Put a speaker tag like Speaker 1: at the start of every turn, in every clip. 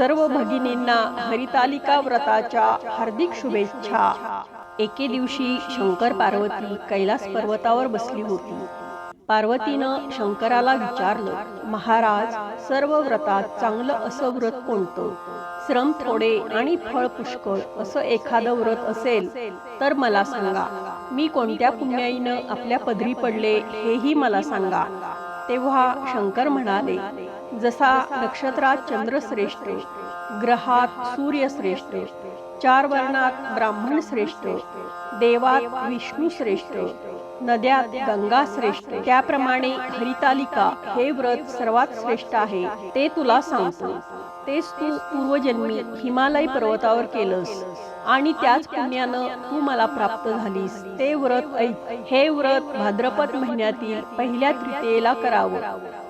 Speaker 1: सर्व भगिनींना हरितालिका व्रताच्या हार्दिक शुभेच्छा. एके दिवशी शंकर पार्वती कैलास पर्वतावर बसली होती. पार्वतीनं शंकराला विचारलं महाराज सर्व व्रतात चांगलं असं व्रत कोणतं? श्रम थोडे आणि फळ पुष्कळ असं एखादं व्रत असेल तर मला सांगा. मी कोणत्या पुण्याईनं आपल्या पदरी पडले हेही मला सांगा. तेव्हा शंकर म्हणाले जसा नक्षत्रात चंद्रश्रेष्ठ ग्रहात सूर्यश्रेष्ठ चार वर्णात ब्राह्मण श्रेष्ठ देवात विष्णू श्रेष्ठ नद्यात गंगा श्रेष्ठ त्याप्रमाणे हरितालिका हे व्रत सर्वात श्रेष्ठ आहे ते तुला सांगतो. तेच तू पूर्वजन्मी हिमालय पर्वतावर केलंस आणि त्याच पुण्यानं तू मला प्राप्त झालीस. ते व्रत ऐक. हे व्रत भाद्रपद महिन्यातील पहिल्या तृतीयेला करावं.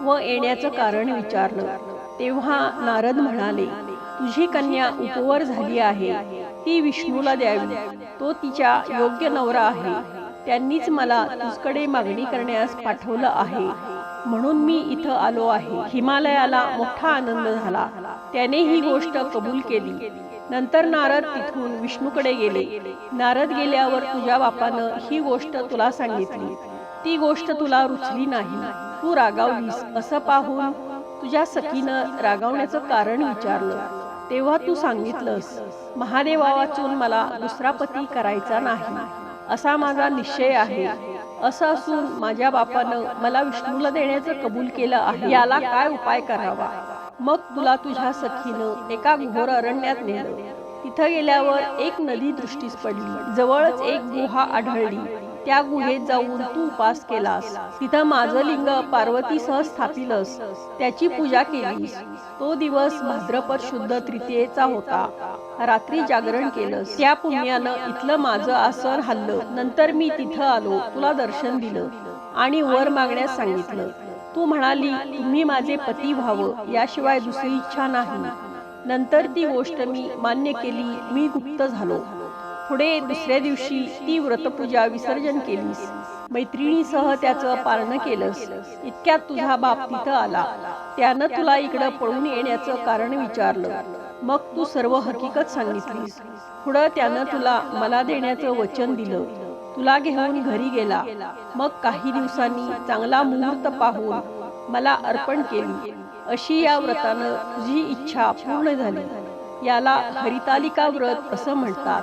Speaker 1: व येण्याचं कारण विचारलं. तेव्हा नारद म्हणाले तुझी कन्या उपवर झाली आहे. ती विष्णूला द्यावी. तो तिच्या योग्य नवरा आहे. त्यांनीच मला तुझकडे मागणी करण्यास पाठवलं आहे. म्हणून मी इथं आलो आहे. हिमालयाला मोठा आनंद झाला. त्याने ही गोष्ट कबूल केली. नंतर नारद तिथून विष्णूकडे गेले. नारद गेल्यावर तुझ्या बापानं ही गोष्ट तुला सांगितली. ती गोष्ट तुला रुचली नाही. तू रागावलीस असं पाहून तुझ्या सखीनं रागावण्याचं कारण विचारलं. तेव्हा तू सांगितलंस महादेवा वाचून मला दुसरा पती करायचा नाही. असा माझा निश्चय आहे. असं असून माझ्या बापानं मला विष्णूला देण्याचं कबूल केलं आहे. याला काय उपाय करावा? मग तुला तुझ्या सखीनं एका घोर अरण्यात नेलं. तिथं गेल्यावर एक नदी दृष्टीस पडली. जवळच एक गुहा आढळली. त्या गुहेत जाऊन तू उपास केलास. तिथं माझं लिंग पार्वतीसह स्थापिलस. त्याची पूजा केलीस. तो दिवस भाद्रपद शुद्ध तृतीयेचा होता. रात्री जागरण केलंस. त्या पुण्यानं इथलं माझं आसन हल्लं नंतर मी तिथं आलो. तुला दर्शन दिलं आणि वर मागण्यास सांगितलं. तू म्हणाली तुम्ही माझे पती व्हावं. याशिवाय दुसरी इच्छा नाही. नंतर ती गोष्ट मी मान्य केली. मी गुप्त झालो. पुढे दुसऱ्या दिवशी ती व्रतपूजा विसर्जन केलीस. मैत्रिणीसह त्याचं पालन केलंस. इतक्यात तुझा बाप तिथं आला. त्यानं तुला इकडं पळून येण्याचं कारण विचारलं. मग तू सर्व हकीकत सांगितलीस. पुढं त्यानं तुला मला देण्याचं वचन दिलं. तुला घेऊन घरी गेला. मग काही दिवसांनी चांगला मुहूर्त पाहून मला अर्पण केली. अशी या व्रतानं तुझी इच्छा पूर्ण झाली. याला हरितालिका व्रत असं म्हणतात.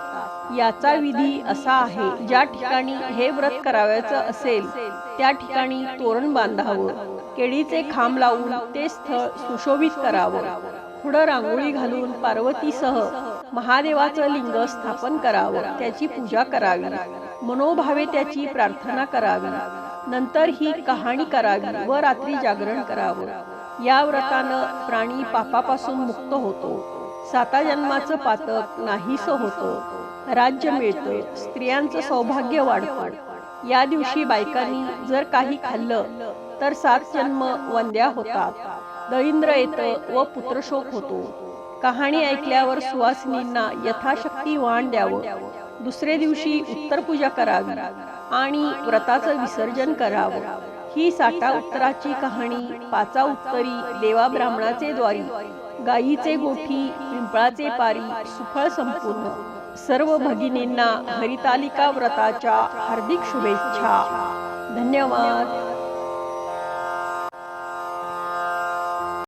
Speaker 1: याचा विधी असा आहे ज्या ठिकाणी हे व्रत करावयाचं असेल त्या ठिकाणी तोरण बांधावं केळीचे खांब लावून ते स्थळ सुशोभित करावं. पुढं रांगोळी घालून पार्वतीसह महादेवाचं लिंग स्थापन करावं त्याची पूजा करावी. मनोभावे त्याची प्रार्थना करावी. नंतर ही कहाणी करावी व रात्री जागरण करावं. या व्रतानं प्राणी पापापासून मुक्त होतो. साता जन्माचं पातक नाहीस होतं. राज्य मिळतं स्त्रियांचं सौभाग्य वाढतं. या दिवशी बायकांनी जर काही खाल्लं तर सात जन्म वंद्या होतात. दळिंद्र येतं व पुत्रशोक होतो. कहाणी ऐकल्यावर सुवासिनींना यथाशक्ती वाण द्यावं. दुसरे दिवशी उत्तर पूजा करावी आणि व्रताचं विसर्जन करावं. ही साठा उत्तराची कहाणी पाचा उत्तरी देवा ब्राह्मणाचे द्वारी गायीचे गोठी पिंपळाचे पारी सुफळ संपूर्ण. सर्व भगिनींना हरितालिका व्रताच्या हार्दिक शुभेच्छा. धन्यवाद.